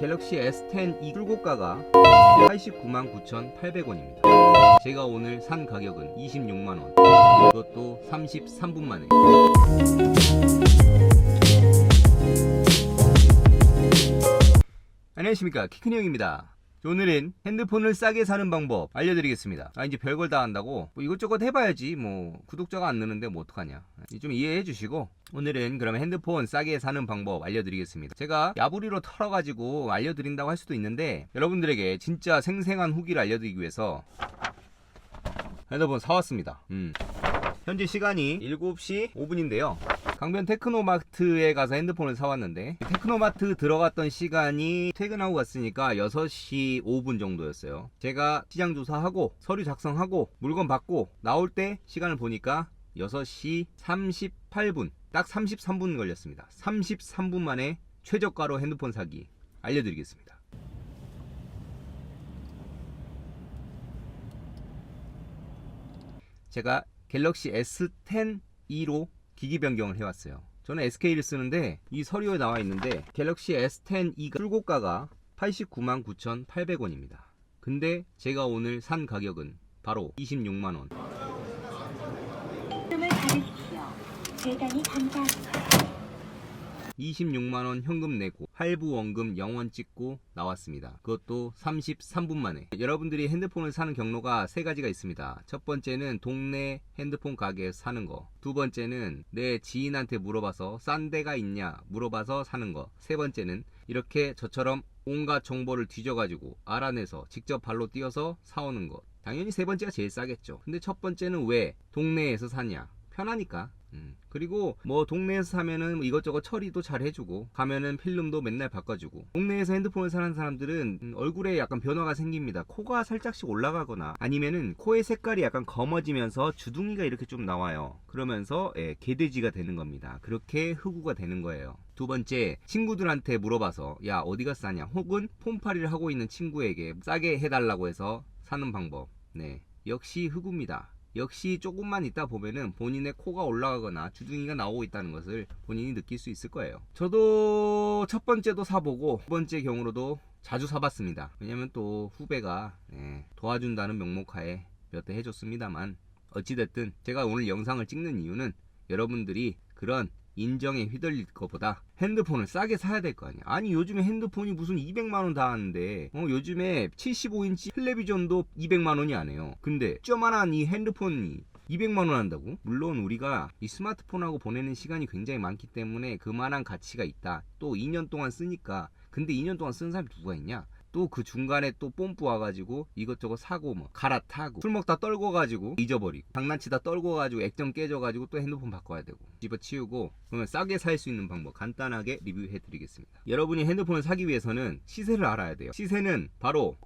갤럭시 S10 이 출고가가 89만 9,800원입니다. 제가 오늘 산 가격은 26만 원. 이것도 33분 만에. 안녕하십니까 키큰 형입니다. 오늘은 핸드폰을 싸게 사는 방법 알려드리겠습니다. 아 이제 별걸 다 한다고 뭐 이것저것 해봐야지 뭐 구독자가 안 느는데 뭐 어떡하냐 좀 이해해 주시고 오늘은 그러면 핸드폰 싸게 사는 방법 알려드리겠습니다. 제가 야부리로 털어가지고 알려드린다고 할 수도 있는데 여러분들에게 진짜 생생한 후기를 알려드리기 위해서 핸드폰 사왔습니다. 음. 현재 시간이 7시 5분인데요. 강변 테크노마트에 가서 핸드폰을 사왔는데 테크노마트 들어갔던 시간이 퇴근하고 갔으니까 6시 5분 정도였어요. 제가 시장 조사하고 서류 작성하고 물건 받고 나올 때 시간을 보니까 6시 38분 딱 33분 걸렸습니다. 33분 만에 최저가로 핸드폰 사기 알려드리겠습니다. 제가 갤럭시 S10 E로 기기 변경을 해왔어요. 저는 SK를 쓰는데 이 서류에 나와 있는데 갤럭시 S10 E가 출고가가 89만 9,800원입니다. 근데 제가 오늘 산 가격은 바로 26만 원. 말씀을 받으십시오. 대단히 감사합니다. 26만원 현금 내고 할부 원금 영원 찍고 나왔습니다. 그것도 33분 만에. 여러분들이 핸드폰을 사는 경로가 세 가지가 있습니다. 첫 번째는 동네 핸드폰 가게에서 사는 거. 두 번째는 내 지인한테 물어봐서 싼 데가 있냐 물어봐서 사는 거. 세 번째는 이렇게 저처럼 온갖 정보를 뒤져가지고 알아내서 직접 발로 뛰어서 사오는 것. 당연히 세 번째가 제일 싸겠죠. 근데 첫 번째는 왜 동네에서 사냐? 편하니까. 음. 그리고 뭐 동네에서 사면은 뭐 이것저것 처리도 잘 해주고 가면은 필름도 맨날 바꿔주고. 동네에서 핸드폰을 사는 사람들은 음, 얼굴에 약간 변화가 생깁니다. 코가 살짝씩 올라가거나 아니면은 코의 색깔이 약간 검어지면서 주둥이가 이렇게 좀 나와요. 그러면서 예, 개돼지가 되는 겁니다. 그렇게 흑우가 되는 거예요. 두 번째 친구들한테 물어봐서 야 어디가 싸냐? 혹은 폰팔이를 하고 있는 친구에게 싸게 해달라고 해서 사는 방법. 네. 역시 흑우입니다 역시 조금만 있다 보면은 본인의 코가 올라가거나 주둥이가 나오고 있다는 것을 본인이 느낄 수 있을 거예요. 저도 첫 번째도 사보고 두 번째 경우로도 자주 사봤습니다. 왜냐면 또 후배가 예, 도와준다는 명목하에 몇 대 해줬습니다만 어찌됐든 제가 오늘 영상을 찍는 이유는 여러분들이 그런 인정에 휘둘릴 것보다 핸드폰을 싸게 사야 될 거 아니야. 아니 요즘에 핸드폰이 무슨 200만 원 다 하는데 어 요즘에 75인치 텔레비전도 200만 원이 안 해요. 근데 쪼만한 이 핸드폰이 200만 원 한다고? 물론 우리가 이 스마트폰하고 보내는 시간이 굉장히 많기 때문에 그만한 가치가 있다. 또 2년 동안 쓰니까 근데 2년 동안 쓴 사람이 누가 있냐? 또 그 중간에 또 뽐뿌 와가지고 이것저것 사고 뭐 갈아타고 술 먹다 떨궈가지고 잊어버리고 장난치다 떨궈가지고 액정 깨져가지고 또 핸드폰 바꿔야 되고 집어치우고 그러면 싸게 살 수 있는 방법 간단하게 리뷰해드리겠습니다. 여러분이 핸드폰을 사기 위해서는 시세를 알아야 돼요. 시세는 바로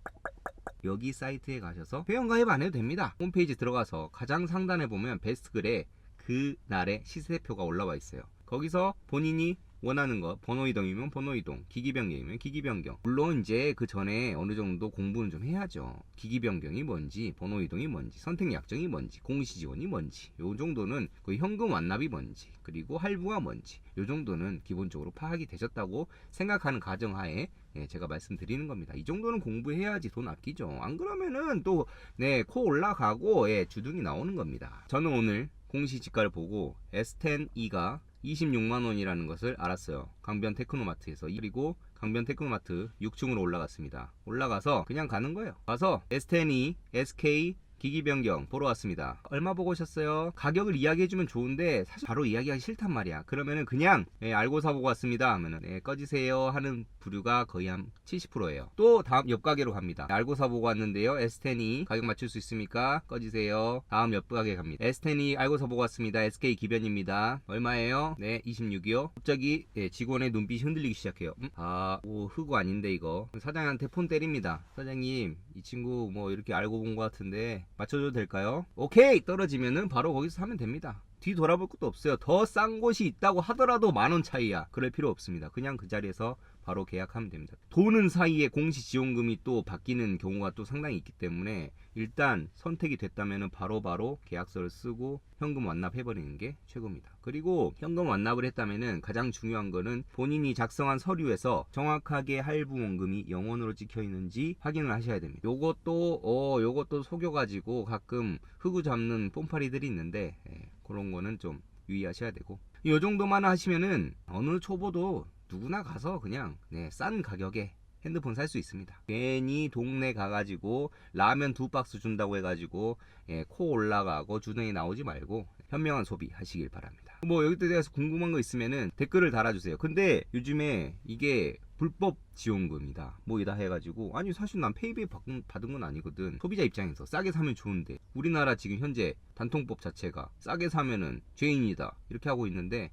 여기 사이트에 가셔서 회원 가입 안 해도 됩니다. 홈페이지 들어가서 가장 상단에 보면 베스트 글에 그 날의 시세표가 올라와 있어요. 거기서 본인이 원하는 것 번호 이동이면 번호 이동, 기기 변경이면 기기 변경. 물론 이제 그 전에 어느 정도 공부는 좀 해야죠. 기기 변경이 뭔지, 번호 이동이 뭔지, 선택 약정이 뭔지, 공시 지원이 뭔지, 요 정도는 그 현금 완납이 뭔지, 그리고 할부가 뭔지, 요 정도는 기본적으로 파악이 되셨다고 생각하는 가정하에 예, 제가 말씀드리는 겁니다. 이 정도는 공부해야지 돈 아끼죠. 안 그러면은 또 네, 코 올라가고 예, 주둥이 나오는 겁니다. 저는 오늘 공시 지가를 보고 S10e가 26만 원이라는 것을 알았어요. 강변 테크노마트에서 그리고 강변 테크노마트 6층으로 올라갔습니다. 올라가서 그냥 가는 거예요. 가서 S10e, SK 기기 변경 보러 왔습니다. 얼마 보고 오셨어요? 가격을 이야기해주면 좋은데 사실 바로 이야기하기 싫단 말이야. 그러면은 그냥 예, 알고 사보고 왔습니다 하면은 예, 꺼지세요 하는 부류가 거의 한 70%예요. 또 다음 옆 가게로 갑니다. 알고 사보고 왔는데요. S10이 가격 맞출 수 있습니까? 꺼지세요. 다음 옆 가게 갑니다. S10이 알고 사보고 왔습니다. SK 기변입니다. 얼마예요? 네, 26이요. 갑자기 예, 직원의 눈빛이 흔들리기 시작해요. 음? 아, 오, 흑우 아닌데 이거. 사장한테 폰 때립니다. 사장님, 이 친구 뭐 이렇게 알고 본 것 같은데 맞춰줘도 될까요? 오케이 떨어지면은 바로 거기서 사면 됩니다. 뒤 돌아볼 것도 없어요. 더 싼 곳이 있다고 하더라도 만 원 차이야. 그럴 필요 없습니다. 그냥 그 자리에서 바로 계약하면 됩니다. 도는 사이에 공시지원금이 또 바뀌는 경우가 또 상당히 있기 때문에 일단 선택이 됐다면 바로 바로 계약서를 쓰고 현금 완납해버리는 게 최고입니다. 그리고 현금 완납을 했다면 가장 중요한 거는 본인이 작성한 서류에서 정확하게 할부 원금이 영원으로 찍혀 있는지 확인을 하셔야 됩니다. 요것도 어 요것도 속여가지고 가끔 흑우 잡는 뽐파리들이 있는데 예, 그런 거는 좀 유의하셔야 되고 이 정도만 하시면은 어느 초보도 누구나 가서 그냥 네, 싼 가격에 핸드폰 살 수 있습니다. 괜히 동네 가가지고 라면 두 박스 준다고 해가지고 예, 코 올라가고 주둥이 나오지 말고 현명한 소비 하시길 바랍니다. 뭐 여기 대해서 궁금한 거 있으면은 댓글을 달아주세요. 근데 요즘에 이게 불법 지원금이다 뭐 이다 해가지고 아니 사실 난 페이비 받은 건 아니거든 소비자 입장에서 싸게 사면 좋은데 우리나라 지금 현재 단통법 자체가 싸게 사면은 죄인이다 이렇게 하고 있는데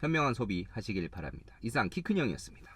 현명한 소비 하시길 바랍니다. 이상 키큰 형이었습니다